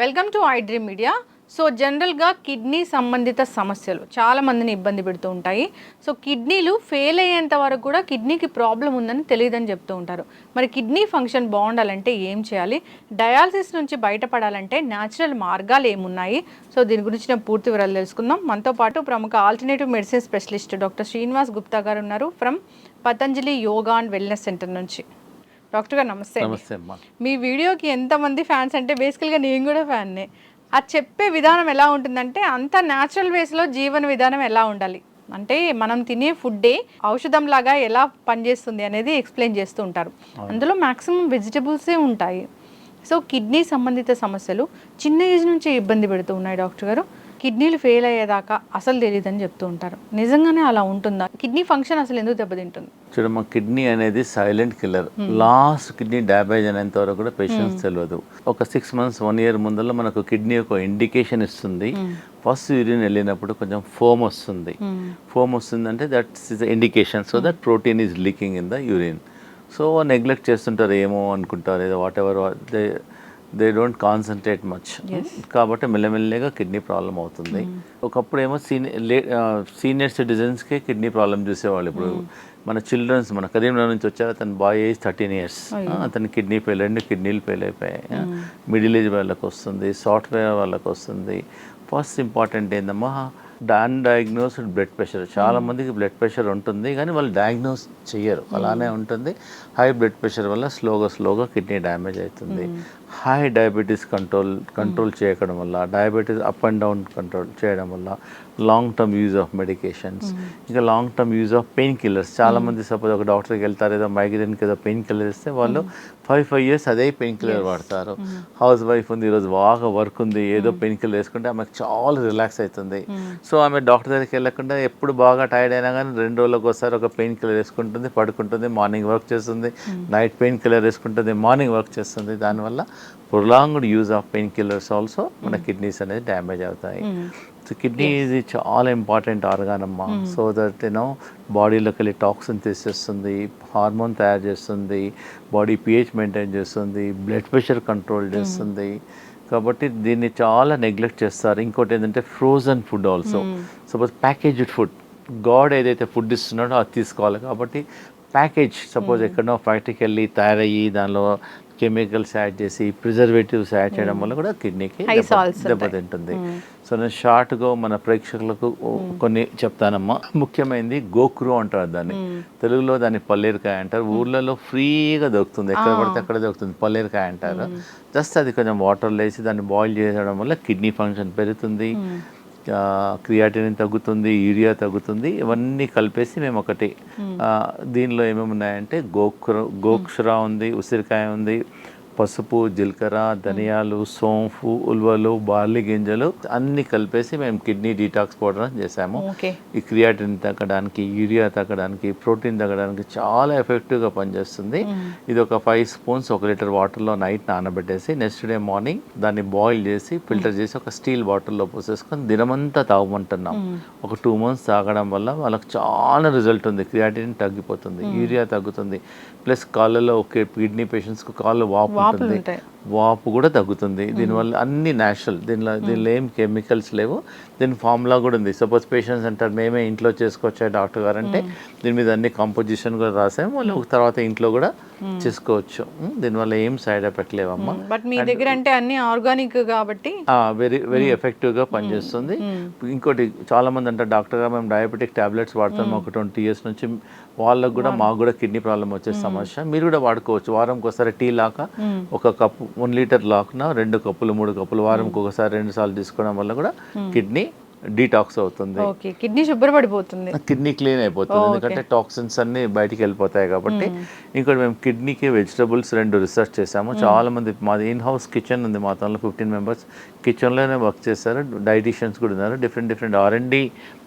Welcome to I dream media. So జనరల్గా kidney సంబంధిత సమస్యలు చాలామందిని ఇబ్బంది పెడుతూ ఉంటాయి. సో కిడ్నీలు ఫెయిల్ అయ్యేంత వరకు కూడా కిడ్నీకి ప్రాబ్లం ఉందని తెలియదని చెప్తూ ఉంటారు. మరి కిడ్నీ ఫంక్షన్ బాగుండాలంటే ఏం చేయాలి? డయాలసిస్ నుంచి బయటపడాలంటే న్యాచురల్ మార్గాలు ఏమున్నాయి? సో దీని గురించి నేను పూర్తి వివరాలు తెలుసుకుందాం. మనతో పాటు ప్రముఖ alternative medicine specialist doctor Srinivas Gupta గారు ఉన్నారు. From Patanjali yoga and wellness centre నుంచి. డాక్టర్ గారు నమస్తే. నమస్తే అమ్మా. మీ వీడియోకి ఎంతమంది ఫ్యాన్స్ అంటే బేసికల్గా నేను కూడా ఫ్యాన్నే. అది చెప్పే విధానం ఎలా ఉంటుందంటే అంత న్యాచురల్ వేస్లో జీవన విధానం ఎలా ఉండాలి? అంటే మనం తినే ఫుడ్డే ఔషధం లాగా ఎలా పనిచేస్తుంది అనేది ఎక్స్ప్లెయిన్ చేస్తూ ఉంటారు. అందులో మ్యాక్సిమం వెజిటబుల్సే ఉంటాయి. సో కిడ్నీ సంబంధిత సమస్యలు చిన్న ఏజ్ నుంచే ఇబ్బంది పెడుతూ ఉన్నాయి డాక్టర్ గారు. కిడ్నీలు ఫెయిల్ అయ్యేదాకా అసలు తెలియదని చెప్తూ ఉంటారు. నిజంగానే అలా ఉంటుందా? కిడ్నీ ఫంక్షన్ అసలు ఎందుకు దెబ్బతింటుంది? చూడమ్మా కిడ్నీ అనేది silent killer. Last kidney damage అనేంత వరకు కూడా పేషెంట్స్ తెలియదు ఒక సిక్స్ మంత్స్ వన్ ఇయర్ ముందర మనకు కిడ్నీ ఒక ఇండికేషన్ ఇస్తుంది. ఫస్ట్ యూరిన్ వెళ్ళినప్పుడు కొంచెం ఫోమ్ వస్తుంది. ఫోమ్ వస్తుంది అంటే that's is indication so that protein is leaking in the urine so neglect చేస్తుంటారు ఏమో అనుకుంటారు. ఏదో whatever they don't concentrate much కాబట్టి మెల్లమెల్లగా కిడ్నీ ప్రాబ్లం అవుతుంది. ఒకప్పుడు ఏమో సీనియర్ సీనియర్ సిటిజన్స్కే కిడ్నీ ప్రాబ్లం చూసేవాళ్ళు ఇప్పుడు. మన చిల్డ్రన్స్ మన కరీంనగర్ నుంచి వచ్చారు అతని బాయ్ ఏజ్ థర్టీన్ ఇయర్స్. అతని కిడ్నీ ఫెయిల్ రెండు కిడ్నీలు ఫెయిల్ అయిపోయాయి. మిడిల్ ఏజ్ వాళ్ళకి వస్తుంది సాఫ్ట్వేర్ వాళ్ళకి వస్తుంది. ఫస్ట్ ఇంపార్టెంట్ ఏందమ్మా డాన్ డయాగ్నోస్డ్ బ్లడ్ ప్రెషర్. చాలా మందికి బ్లడ్ ప్రెషర్ ఉంటుంది కానీ వాళ్ళు డయాగ్నోస్ చెయ్యరు. అలానే ఉంటుంది. హై బ్లడ్ ప్రెషర్ వల్ల స్లోగా స్లోగా కిడ్నీ డ్యామేజ్ అవుతుంది. హై డయాబెటీస్ కంట్రోల్ కంట్రోల్ చేయడం వల్ల diabetes up and down control చేయడం వల్ల long term use of medications ఇంకా long term use of painkillers చాలా మంది సపోజ్ ఒక డాక్టర్కి వెళ్తారు ఏదో మైగ్రేన్కి ఏదో పెయిన్ కిల్లర్ ఇస్తే వాళ్ళు ఫైవ్ ఫైవ్ ఇయర్స్ అదే పెయిన్ కిల్లర్ వాడతారు. హౌస్ వైఫ్ ఉంది ఈరోజు బాగా వర్క్ ఉంది ఏదో పెయిన్ కిల్లర్ వేసుకుంటే ఆమెకు చాలా రిలాక్స్ అవుతుంది. సో ఆమె డాక్టర్ దగ్గరికి వెళ్ళకుండా ఎప్పుడు బాగా టైర్డ్ అయినా కానీ రెండు రోజులకు ఒకసారి ఒక పెయిన్ కిల్లర్ వేసుకుంటుంది పడుకుంటుంది మార్నింగ్ వర్క్ చేస్తుంది. నైట్ పెయిన్ కిల్లర్ వేసుకుంటుంది మార్నింగ్ వర్క్ చేస్తుంది. దానివల్ల prolonged use of painkillers also మన కిడ్నీస్ అనేది డ్యామేజ్ అవుతాయి. సో కిడ్నీ ఇది చాలా ఇంపార్టెంట్ ఆర్గాన్ అమ్మా. సో దట్ యూనో బాడీలోకి వెళ్ళి టాక్సిన్ తీసేస్తుంది హార్మోన్ తయారు చేస్తుంది బాడీ పిహెచ్ మెయింటైన్ చేస్తుంది బ్లడ్ ప్రెషర్ కంట్రోల్ చేస్తుంది. కాబట్టి దీన్ని చాలా నెగ్లెక్ట్ చేస్తారు. ఇంకోటి ఏంటంటే frozen food also suppose packaged food God ఏదైతే ఫుడ్ ఇస్తున్నాడో అది తీసుకోవాలి. కాబట్టి ప్యాకేజ్ సపోజ్ ఎక్కడో ఫ్యాక్టరీకి వెళ్ళి తయారయ్యి దానిలో కెమికల్స్ యాడ్ చేసి ప్రిజర్వేటివ్స్ యాడ్ చేయడం వల్ల కూడా కిడ్నీకి. దెబ్బతింటుంది సో నేను షార్ట్గా మన ప్రేక్షకులకు కొన్ని చెప్తానమ్మా. ముఖ్యమైనది గోకురు అంటారు దాన్ని. తెలుగులో దాన్ని పల్లేరుకాయ అంటారు. ఊర్లలో ఫ్రీగా దొరుకుతుంది. ఎక్కడ పడితే అక్కడ దొరుకుతుంది. పల్లేరుకాయ అంటారు. జస్ట్ అది కొంచెం వాటర్లో వేసి దాన్ని బాయిల్ చేయడం వల్ల కిడ్నీ ఫంక్షన్ పెరుగుతుంది. క్రియాటిన్ తగ్గుతుంది యూరియా తగ్గుతుంది ఇవన్నీ కలిపేసి మేము ఒకటి ఆ, దీనిలో ఏమేమి ఉన్నాయంటే గోక్షుర గోక్షుర ఉంది ఉసిరికాయ ఉంది పసుపు జీలకర్ర ధనియాలు సోంపు ఉల్వలు బార్లీ గింజలు అన్ని కలిపేసి మేము కిడ్నీ డీటాక్స్ పౌడర్ చేసాము ఓకే. ఈ క్రియాటిన్ తగ్గడానికి యూరియా తగ్గడానికి ప్రోటీన్ తగ్గడానికి చాలా ఎఫెక్టివ్గా పనిచేస్తుంది. ఇది ఒక ఫైవ్ స్పూన్స్ ఒక లీటర్ వాటర్లో నైట్ నానబెట్టేసి నెక్స్ట్ డే మార్నింగ్ దాన్ని బాయిల్ చేసి ఫిల్టర్ చేసి ఒక స్టీల్ బాటిల్లో పోసేసుకొని దినమంతా తాగమంటున్నాం. ఒక టూ మంత్స్ తాగడం వల్ల వాళ్ళకి చాలా రిజల్ట్ ఉంది. క్రియాటిన్ తగ్గిపోతుంది యూరియా తగ్గుతుంది. ప్లస్ కాళ్ళలో ఒకే కిడ్నీ పేషెంట్స్కి కాళ్ళు వాపు వాపులు ఉంటుంది ఉంటాయి వాపు కూడా తగ్గుతుంది. దీనివల్ల అన్ని న్యాచురల్ దీనిలో దీనిలో ఏం కెమికల్స్ లేవు. దీని ఫార్ములా కూడా ఉంది. సపోజ్ పేషెంట్స్ అంటారు మేమే ఇంట్లో చేసుకోవచ్చా డాక్టర్ గారు? అంటే దీని మీద అన్ని కంపోజిషన్ కూడా రాసాము వాళ్ళు తర్వాత ఇంట్లో కూడా చేసుకోవచ్చు. దీనివల్ల ఏం సైడ్ ఎఫెక్ట్ లేవమ్మా. బట్ మీ దగ్గర అంటే అన్ని ఆర్గానిక్ కాబట్టి వెరీ వెరీ ఎఫెక్టివ్గా పనిచేస్తుంది. ఇంకోటి చాలా మంది అంటారు డాక్టర్ గారు మేము డయాబెటిక్ టాబ్లెట్స్ వాడతాము ఒక ట్వంటీ ఇయర్స్ నుంచి వాళ్ళకు కూడా మాకు కూడా కిడ్నీ ప్రాబ్లం వచ్చే సమస్య. మీరు కూడా వాడుకోవచ్చు. వారంకి ఒకసారి టీ లాక ఒక కప్పు వన్ లీటర్ లాక్న రెండు కప్పులు మూడు కప్పులు వారంకి ఒకసారి రెండు సార్లు తీసుకోవడం వల్ల కూడా కిడ్నీ డీటాక్స్ అవుతుంది. కిడ్నీ శుభ్రపడిపోతుంది. కిడ్నీ క్లీన్ అయిపోతుంది. ఎందుకంటే టాక్సిన్స్ అన్ని బయటికి వెళ్ళిపోతాయి కాబట్టి ఇంకోటి మేము కిడ్నీకి వెజిటబుల్స్ రెండు రిసర్చ్ చేసాము చాలా మంది మాది ఇన్ హౌస్ కిచెన్ ఉంది మా తనలో ఫిఫ్టీన్ మెంబర్స్. కిచెన్లోనే వర్క్ చేస్తారు డైటీషియన్స్ కూడా ఉన్నారు. డిఫరెంట్ డిఫరెంట్ ఆర్ అండ్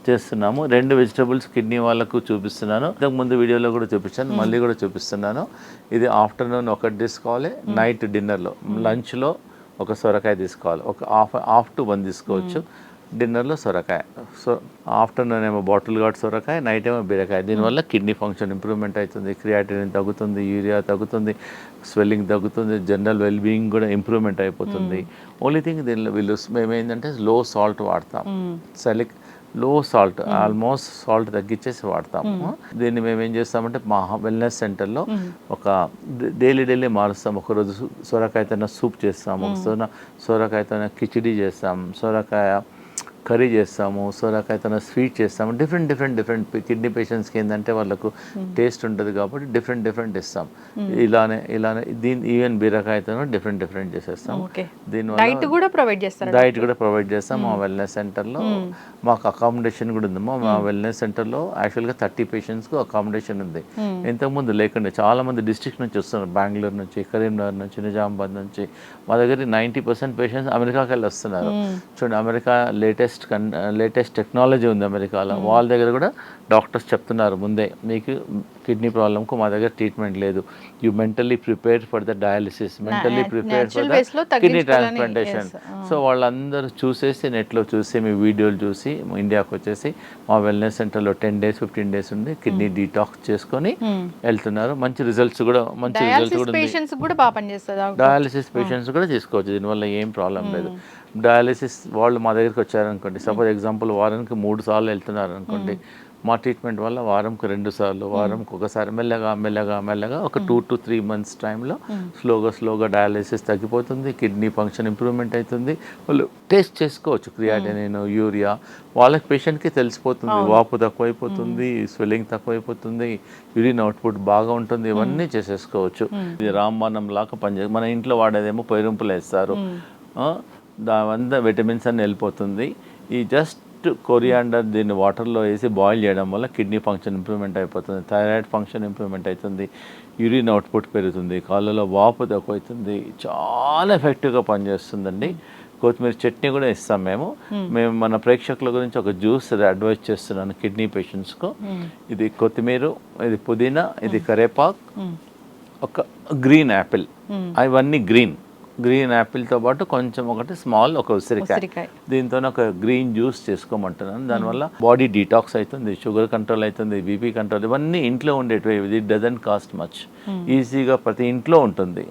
చేస్తున్నాము. రెండు వెజిటబుల్స్ కిడ్నీ వాళ్ళకు చూపిస్తున్నాను. ఇంతకు ముందు వీడియోలో కూడా చూపించాను. మళ్ళీ కూడా చూపిస్తున్నాను. ఇది ఆఫ్టర్నూన్ ఒకటి తీసుకోవాలి. నైట్ డిన్నర్లో లంచ్లో ఒక సొరకాయ తీసుకోవాలి. ఒక హాఫ్ హాఫ్ టు వన్ తీసుకోవచ్చు. డిన్నర్లో సొరకాయ. సో ఆఫ్టర్నూన్ ఏమో బాటిల్ గార్డ్ సొరకాయ నైట్ ఏమో బీరకాయ. దీనివల్ల కిడ్నీ ఫంక్షన్ ఇంప్రూవ్మెంట్ అవుతుంది క్రియాటినిన్ తగ్గుతుంది యూరియా తగ్గుతుంది స్వెల్లింగ్ తగ్గుతుంది జనరల్ వెల్ బీయింగ్ కూడా ఇంప్రూవ్మెంట్ అయిపోతుంది. ఓన్లీ థింగ్ దీనిలో వీళ్ళు మేము ఏంటంటే లో సాల్ట్ వాడతాం. సెలిక్లో సాల్ట్ ఆల్మోస్ట్ సాల్ట్ తగ్గించేసి వాడతాము. దీన్ని మేము ఏం చేస్తామంటే మా వెల్నెస్ సెంటర్లో ఒక డైలీ డైలీ మారుస్తాం. ఒకరోజు సు- సొరకాయతోనే సూప్ చేస్తాము సొర సొరకాయతోనే కిచిడి చేస్తాం సొరకాయ కర్రీ చేస్తాము సొరకాయతోనే స్వీట్ చేస్తాము డిఫరెంట్ డిఫరెంట్ డిఫరెంట్ కిడ్నీ పేషెంట్స్కి ఏంటంటే వాళ్ళకు టేస్ట్ ఉంటుంది కాబట్టి డిఫరెంట్ డిఫరెంట్ ఇస్తాం. ఇలానే ఇలానే దీని ఈవెన్ బీరకాయతోనే డిఫరెంట్ డిఫరెంట్ చేసేస్తాం. ఓకే. దీనివల్ల డైట్ కూడా ప్రొవైడ్ చేస్తారా డైట్ కూడా ప్రొవైడ్ చేస్తాం మా వెల్నెస్ సెంటర్లో మాకు అకామిడేషన్ కూడా ఉంది మా వెల్నెస్ సెంటర్లో యాక్చువల్గా థర్టీ పేషెంట్స్కి అకామిడేషన్ ఉంది. ఇంతకుముందు లేకుండా చాలా మంది డిస్ట్రిక్ట్ నుంచి వస్తున్నారు. బెంగళూరు నుంచి కరీంనగర్ నుంచి నిజామాబాద్ నుంచి. మా దగ్గర నైంటీ పర్సెంట్ పేషెంట్స్ అమెరికాకి వెళ్ళి వస్తున్నారు. చూడండి అమెరికా లేటెస్ట్ కన్ లేటెస్ట్ టెక్నాలజీ ఉంది అమెరికాలో. వాళ్ళ దగ్గర కూడా డాక్టర్స్ చెప్తున్నారు ముందే మీకు కిడ్నీ ప్రాబ్లంకు మా దగ్గర ట్రీట్మెంట్ లేదు. You mentally prepare for the dialysis. Mentally prepare for the kidney transplantation yes, so వాళ్ళందరూ చూసేసి నెట్లో చూసి మీ వీడియోలు చూసి ఇండియాకి వచ్చేసి మా వెల్నెస్ సెంటర్లో టెన్ డేస్ ఫిఫ్టీన్ డేస్ ఉండి కిడ్నీ డీటాక్స్ చేసుకొని వెళ్తున్నారు. మంచి రిజల్ట్స్ కూడా మంచి రిజల్ట్స్ కూడా ఉంది. డయాలిసిస్ పేషెంట్స్ కూడా తీసుకోవచ్చు. దీనివల్ల ఏం ప్రాబ్లం లేదు. డయాలిసిస్ వాళ్ళు మా దగ్గరికి వచ్చారనుకోండి. సపోజ్ ఎగ్జాంపుల్ వారానికి మూడు సార్లు వెళ్తున్నారు అనుకోండి మా ట్రీట్మెంట్ వల్ల వారంకి రెండు సార్లు వారంకి ఒకసారి మెల్లగా మెల్లగా మెల్లగా ఒక టూ టు త్రీ మంత్స్ టైంలో స్లోగా స్లోగా డయాలిసిస్ తగ్గిపోతుంది. కిడ్నీ ఫంక్షన్ ఇంప్రూవ్మెంట్ అవుతుంది. వాళ్ళు టేస్ట్ చేసుకోవచ్చు. క్రియాటినిన్ యూరియా వాళ్ళకి పేషెంట్కి తెలిసిపోతుంది. వాపు తక్కువైపోతుంది స్వెల్లింగ్ తక్కువైపోతుంది యూరిన్ అవుట్పుట్ బాగా ఉంటుంది. ఇవన్నీ చేసేసుకోవచ్చు. ఇది రామబాణం లాగా పనిచేస్తుంది మన ఇంట్లో వాడేదేమో పొయ్యింపులు వేస్తారు. దావంతా విటమిన్స్ అన్ని వెళ్ళిపోతుంది. ఈ జస్ట్ కొరియాండర్ దీన్ని వాటర్లో వేసి బాయిల్ చేయడం వల్ల కిడ్నీ ఫంక్షన్ ఇంప్రూవ్మెంట్ అయిపోతుంది. థైరాయిడ్ ఫంక్షన్ ఇంప్రూవ్మెంట్ అవుతుంది యూరిన్ అవుట్పుట్ పెరుగుతుంది. కాళ్ళలో వాపు తక్కువ అవుతుంది చాలా ఎఫెక్టివ్గా పనిచేస్తుందండి. కొత్తిమీర చట్నీ కూడా ఇస్తాం మేము. మేము మన ప్రేక్షకుల గురించి ఒక జ్యూస్ అడ్వైజ్ చేస్తున్నాను కిడ్నీ పేషెంట్స్కు ఇది కొత్తిమీర ఇది పుదీనా ఇది కరేపాక్ ఒక గ్రీన్ యాపిల్ అవన్నీ గ్రీన్ గ్రీన్ యాపిల్తో పాటు కొంచెం ఒకటి స్మాల్ ఒక ఉసిరికాయ. దీంతో ఒక గ్రీన్ జ్యూస్ చేసుకోమంటున్నాను. దానివల్ల బాడీ డీటాక్స్ అవుతుంది షుగర్ కంట్రోల్ అవుతుంది బీపీ కంట్రోల్ ఇవన్నీ ఇంట్లో ఉండేటివి. ఇది డజన్ కాస్ట్ మచ్ ఈజీగా ప్రతి ఇంట్లో ఉంటుంది.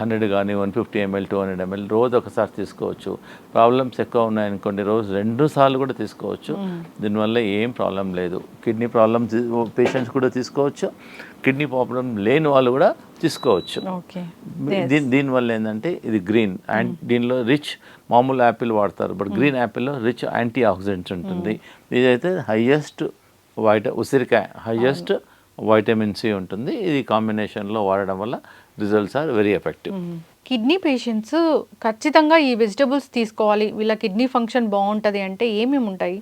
హండ్రెడ్ కానీ one fifty ML two hundred ML రోజు ఒకసారి తీసుకోవచ్చు. ప్రాబ్లమ్స్ ఎక్కువ ఉన్నాయనుకోండి రోజు రెండు సార్లు కూడా తీసుకోవచ్చు. దీనివల్ల ఏం ప్రాబ్లం లేదు. కిడ్నీ ప్రాబ్లమ్ పేషెంట్స్ కూడా తీసుకోవచ్చు. కిడ్నీ ప్రాబ్లం లేని వాళ్ళు కూడా తీసుకోవచ్చు. ఓకే. దీని దీనివల్ల ఏంటంటే ఇది గ్రీన్ అండ్ దీనిలో రిచ్ మామూలు యాపిల్ వాడతారు బట్ గ్రీన్ యాపిల్లో రిచ్ యాంటీ ఆక్సిడెంట్స్ ఉంటుంది ఇదైతే హయ్యెస్ట్ వైట ఉసిరికాయ హయ్యెస్ట్ వైటమిన్ సి ఉంటుంది. ఇది కాంబినేషన్లో వాడడం వల్ల results are very effective. Kidney patients ఖచ్చితంగా ఈ వెజిటబుల్స్ తీసుకోవాలి. వీళ్ళ కిడ్నీ ఫంక్షన్ బాగుంటది అంటే ఏమేమి ఉంటాయి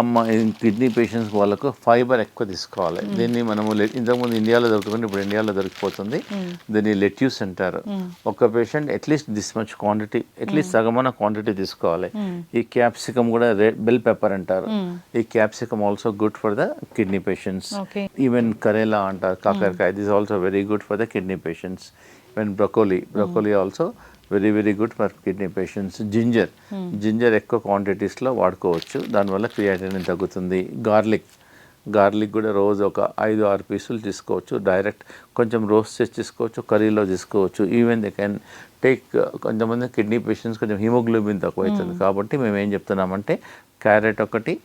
అమ్మ కిడ్నీ పేషెంట్స్ వాళ్ళకు ఫైబర్ ఎక్కువ తీసుకోవాలి. దీన్ని మనము ఇంతకుముందు ఇండియాలో దొరుకుతుంది ఇప్పుడు ఇండియాలో దొరికిపోతుంది. దీన్ని లెట్యూస్ అంటారు. ఒక patient at least this much quantity at least సగమైన quantity తీసుకోవాలి. ఈ క్యాప్సికమ్ కూడా రెడ్ బెల్ పెప్పర్ అంటారు. ఈ capsicum also good for the kidney patients even karela అంటారు కాకరకాయ this also very good for the kidney patients even broccoli broccoli also very very good for kidney patients. Ginger. Ginger ఎక్కువ క్వాంటిటీస్లో వాడుకోవచ్చు. దానివల్ల creatinine తగ్గుతుంది. Garlic. Garlic కూడా రోజు ఒక ఐదు ఆరు పీసులు తీసుకోవచ్చు. డైరెక్ట్ కొంచెం రోస్ట్ చేసి తీసుకోవచ్చు. కర్రీలో తీసుకోవచ్చు. ఈవెన్ దే కెన్ టేక్ కొంతమంది కిడ్నీ పేషెంట్స్ కొంచెం హిమోగ్లోబిన్ తక్కువ అవుతుంది కాబట్టి మేము ఏం చెప్తున్నామంటే క్యారెట్ ఒకటి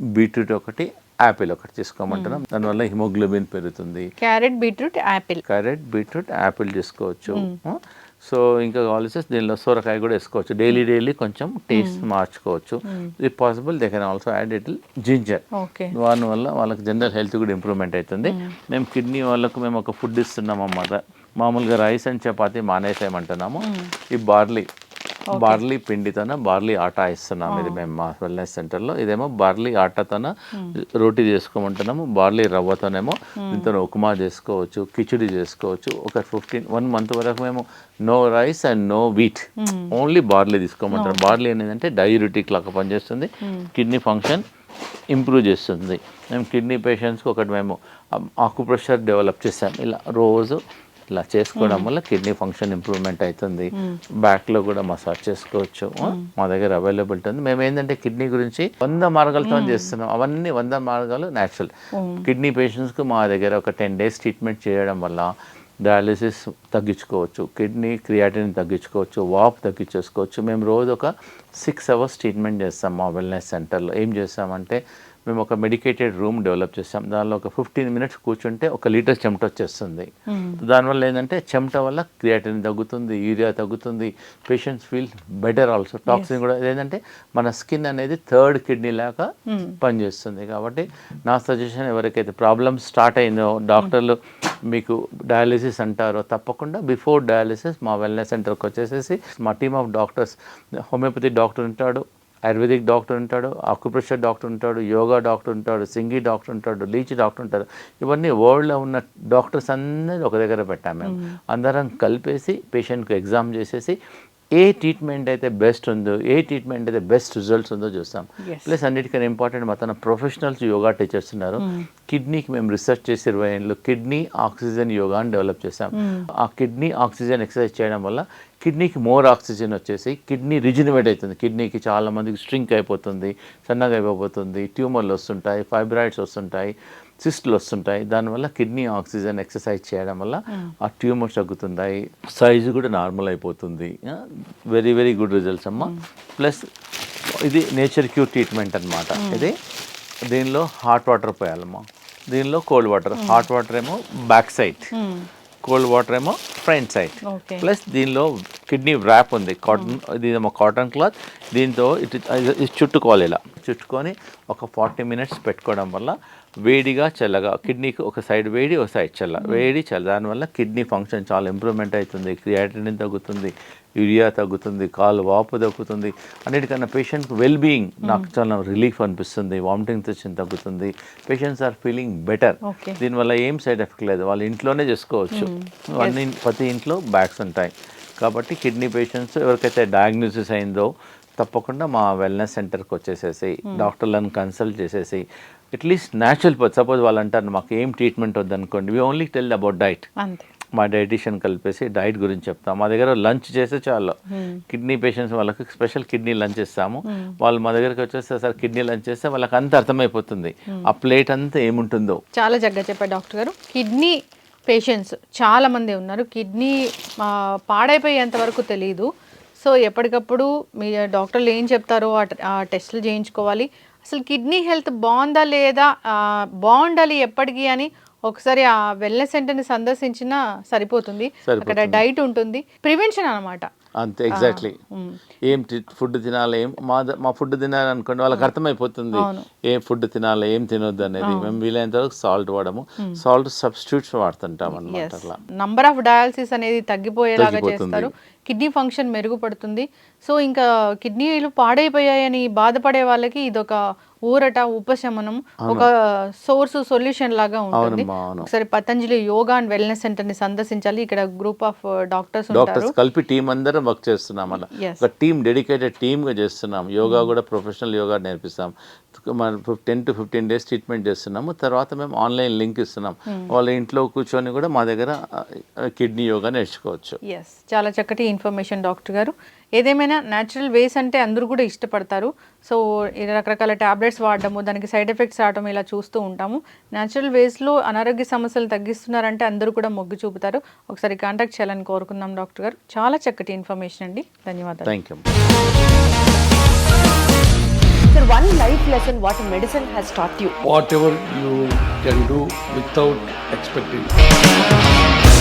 బీట్రూట్ ఒకటి యాపిల్ ఒకటి తీసుకోమంటున్నాం. దానివల్ల హిమోగ్లోబిన్ పెరుగుతుంది. Carrot beetroot apple. Carrot beetroot apple తీసుకోవచ్చు. సో ఇంకా కావాల్సి దీనిలో సొరకాయ కూడా వేసుకోవచ్చు. డైలీ డైలీ కొంచెం టేస్ట్ మార్చుకోవచ్చు. If possible they can also add it ginger దాని వల్ల వాళ్ళకి జనరల్ హెల్త్ కూడా ఇంప్రూవ్మెంట్ అవుతుంది. మేము కిడ్నీ వాళ్ళకు మేము ఒక ఫుడ్ ఇస్తున్నాం అన్నమాట మామూలుగా రైస్ అండ్ చపాతి మానేసేయమంటున్నాము. ఈ బార్లీ బార్లీ పిండితోన బార్లీ ఆటా ఇస్తున్నాం ఇది మేము మా వెల్నెస్ సెంటర్లో ఇదేమో బార్లీ ఆటాతోన రోటీ చేసుకోమంటున్నాము బార్లీ రవ్వతోనేమో దీంతో ఉప్మా చేసుకోవచ్చు కిచిడి చేసుకోవచ్చు. ఒక ఫిఫ్టీన్ వన్ మంత్ వరకు మేము no rice and no wheat only barley తీసుకోమంటారు barley అనేది డైయూరిటిక్ లాగా పనిచేస్తుంది. కిడ్నీ ఫంక్షన్ ఇంప్రూవ్ చేస్తుంది. మేము కిడ్నీ పేషెంట్స్కి ఒకటి మేము ఆకుప్రెషర్ డెవలప్ చేసాం ఇలా రోజు ఇలా చేసుకోవడం వల్ల కిడ్నీ ఫంక్షన్ ఇంప్రూవ్మెంట్ అవుతుంది. బ్యాక్లో కూడా మసాజ్ చేసుకోవచ్చు. మా దగ్గర అవైలబిలిటీ ఉంది. మేము ఏంటంటే కిడ్నీ గురించి వంద మార్గాలతో చేస్తున్నాం. అవన్నీ వంద మార్గాలు న్యాచురల్ కిడ్నీ పేషెంట్స్కు మా దగ్గర ఒక టెన్ డేస్ ట్రీట్మెంట్ చేయడం వల్ల డయాలిసిస్ తగ్గించుకోవచ్చు. కిడ్నీ క్రియాటిన్ తగ్గించుకోవచ్చు. వాప్ తగ్గించేసుకోవచ్చు. మేము రోజు ఒక సిక్స్ అవర్స్ ట్రీట్మెంట్ చేస్తాం మా వెల్నెస్ సెంటర్లో ఏం చేస్తామంటే మేము ఒక మెడికేటెడ్ రూమ్ డెవలప్ చేస్తాం దానిలో ఒక ఫిఫ్టీన్ మినిట్స్ కూర్చుంటే ఒక లీటర్ చెమట వచ్చేస్తుంది. దానివల్ల ఏంటంటే చెమట వల్ల క్రియాటిన్ తగ్గుతుంది యూరియా తగ్గుతుంది patients feel better also toxin కూడా ఏంటంటే మన స్కిన్ అనేది థర్డ్ కిడ్నీ లాగా పనిచేస్తుంది. కాబట్టి నా సజెషన్ ఎవరికైతే ప్రాబ్లమ్ స్టార్ట్ అయిందో డాక్టర్లు మీకు డయాలిసిస్ అంటారో తప్పకుండా బిఫోర్ డయాలిసిస్ మా వెల్నెస్ సెంటర్కి వచ్చేసేసి మా team of doctors homeopathy doctor ఉంటాడు. ఆయుర్వేదిక్ డాక్టర్ ఉంటాడు ఆక్యుప్రెషర్ డాక్టర్ ఉంటాడు యోగా డాక్టర్ ఉంటాడు సింగి డాక్టర్ ఉంటాడు లీచ్ డాక్టర్ ఉంటారు. ఇవన్నీ వరల్డ్లో ఉన్న డాక్టర్స్ అందరూ ఒక దగ్గర పెట్టాము మేము. అందరం కలిపేసి పేషెంట్కి ఎగ్జామ్ చేసేసి ఏ ట్రీట్మెంట్ అయితే బెస్ట్ ఉందో ఏ ట్రీట్మెంట్ అయితే బెస్ట్ రిజల్ట్స్ ఉందో చూస్తాం. ప్లస్ అన్నిటికన్నా ఇంపార్టెంట్ మా తన ప్రొఫెషనల్స్ యోగా టీచర్స్ ఉన్నారు. కిడ్నీకి మేము రీసెర్చ్ చేసి ఇరవై ఏళ్ళు కిడ్నీ ఆక్సిజన్ యోగా అని డెవలప్ చేసాం ఆ కిడ్నీ ఆక్సిజన్ ఎక్సర్సైజ్ చేయడం వల్ల కిడ్నీకి మోర్ ఆక్సిజన్ వచ్చేసి కిడ్నీ రిజినవేట్ అవుతుంది. కిడ్నీకి చాలా మందికి స్ట్రింక్ అయిపోతుంది సన్నగా అయిపోతుంది ట్యూమర్లు వస్తుంటాయి ఫైబ్రాయిడ్స్ వస్తుంటాయి. సిస్ట్లు వస్తుంటాయి. దానివల్ల కిడ్నీ ఆక్సిజన్ ఎక్సర్సైజ్ చేయడం వల్ల ఆ. ట్యూమర్స్ తగ్గుతుంటాయి. సైజు కూడా నార్మల్ అయిపోతుంది. వెరీ వెరీ గుడ్ రిజల్ట్స్ అమ్మ. ప్లస్ ఇది నేచర్ క్యూ ట్రీట్మెంట్ అన్నమాట. ఇది దీనిలో హాట్ వాటర్ పోయాలమ్మా. దీనిలో కోల్డ్ వాటర్. హాట్ వాటర్ ఏమో బ్యాక్ సైడ్. కోల్డ్ వాటర్ ఏమో ఫ్రంట్ సైడ్. ప్లస్ దీనిలో కిడ్నీ ర్యాప్ ఉంది. కాటన్ ఇదేమో కాటన్ క్లాత్. దీంతో ఇటు ఇది చుట్టుకోవాలి ఇలా. చుట్టుకొని ఒక ఫార్టీ మినిట్స్ పెట్టుకోవడం వల్ల వేడిగా చల్లగా కిడ్నీకి ఒక సైడ్ వేడి ఒక సైడ్ చల్ల. వేడి చల్ల. దానివల్ల కిడ్నీ ఫంక్షన్ చాలా ఇంప్రూవ్మెంట్ అవుతుంది. క్రియాటినిన్ తగ్గుతుంది యూరియా తగ్గుతుంది కాలు వాపు తగ్గుతుంది. అన్నిటికన్నా పేషెంట్కి వెల్ బీయింగ్ నాకు చాలా రిలీఫ్ అనిపిస్తుంది. వామిటింగ్ సెషన్ తగ్గుతుంది. పేషెంట్స్ ఆర్ ఫీలింగ్ బెటర్ దీనివల్ల ఏం సైడ్ ఎఫెక్ట్ లేదు. వాళ్ళు ఇంట్లోనే చేసుకోవచ్చు. అన్ని ప్రతి ఇంట్లో బ్యాగ్స్ ఉంటాయి. కాబట్టి కిడ్నీ పేషెంట్స్ ఎవరికైతే డయాగ్నోసిస్ అయిందో తప్పకుండా మా వెల్నెస్ సెంటర్కి వచ్చేసేసి డాక్టర్లను కన్సల్ట్ చేసేసి అట్లీస్ట్ న్యాచురల్ సపోజ్ వాళ్ళు అంటారు మాకు ఏం treatment వద్దనుకోండి we only tell about diet అంతే. మా డైటీషియన్ కలిపేసి డైట్ గురించి చెప్తాం. మా దగ్గర లంచ్ చేస్తే చాలు. కిడ్నీ పేషెంట్స్ వాళ్ళకి స్పెషల్ కిడ్నీ లంచ్ ఇస్తాము. వాళ్ళు మా దగ్గరికి వచ్చేస్తే సార్ కిడ్నీ లంచ్ చేస్తే వాళ్ళకి అంత అర్థమైపోతుంది. ఆ ప్లేట్ అంతా ఏముంటుందో. చాలా చక్కగా చెప్పారు డాక్టర్ గారు. కిడ్నీ పేషెంట్స్ చాలా మంది ఉన్నారు. కిడ్నీ పాడైపోయేంత వరకు తెలియదు సో ఎప్పటికప్పుడు మీ డాక్టర్లు ఏం చెప్తారో ఆ టెస్టులు చేయించుకోవాలి. అసలు కిడ్నీ హెల్త్ బాగుందా లేదా? బాగుండాలి ఎప్పటికీ అని ఒకసారి ఆ వెల్నెస్ సెంటర్ని సందర్శించినా సరిపోతుంది. అక్కడ డైట్ ఉంటుంది. ప్రివెన్షన్ అనమాట అంతే ఎగ్జాక్ట్లీ ఏం ఫుడ్ తినాలి ఏం మా మా ఫుడ్ తినాలి అనుకోండి వాళ్ళకి అర్థమైపోతుంది. ఏం ఫుడ్ తినాలి ఏం తినొద్దు అనేది. మేము వీలైనంత వరకు సాల్ట్ వాడము. సాల్ట్ సబ్స్టిట్యూట్స్ వాడుతుంటాం అన్నమాట అట్లా. నంబర్ ఆఫ్ డయాలసిస్ అనేది తగ్గిపోయేలాగా. చేస్తారు. కిడ్నీ ఫంక్షన్ మెరుగుపడుతుంది. సో ఇంకా కిడ్నీలు పాడైపోయాయని బాధపడే వాళ్ళకి ఇదొక ఊరట ఉపశమనం ఒక సోర్స్ సొల్యూషన్ లాగా ఉంటుంది. ఒకసారి పతంజలి యోగా అండ్ వెల్నెస్ సెంటర్ని సందర్శించాలి. ఇక్కడ గ్రూప్ ఆఫ్ డాక్టర్స్ డాక్టర్స్ కలిపి టీం అందరం వర్క్ చేస్తున్నాం అలా. ఒక టీం డెడికేటెడ్ టీమ్గా చేస్తున్నాం. యోగా కూడా ప్రొఫెషనల్ యోగా నేర్పిస్తాం. మన ten to fifteen days treatment చేస్తున్నాము. తర్వాత మేము ఆన్లైన్ లింక్ ఇస్తున్నాం. వాళ్ళ ఇంట్లో కూర్చొని కూడా మా దగ్గర కిడ్నీ యోగా నేర్చుకోవచ్చు. ఎస్ చాలా చక్కటి ఇన్ఫర్మేషన్ డాక్టర్ గారు. ఏదేమైనా న్యాచురల్ వేస్ అంటే అందరూ కూడా ఇష్టపడతారు. సో రకరకాల ట్యాబ్లెట్స్ వాడడము దానికి సైడ్ ఎఫెక్ట్స్ రావడం ఇలా చూస్తూ ఉంటాము. న్యాచురల్ వేస్లో అనారోగ్య సమస్యలు తగ్గిస్తున్నారంటే అందరూ కూడా మొగ్గు చూపుతారు. ఒకసారి కాంటాక్ట్ చేయాలని కోరుకుందాం డాక్టర్ గారు. చాలా చక్కటి ఇన్ఫర్మేషన్ అండి. ధన్యవాదాలు. Thank you Sir, one life lesson what medicine has taught you. whatever you can do without expecting.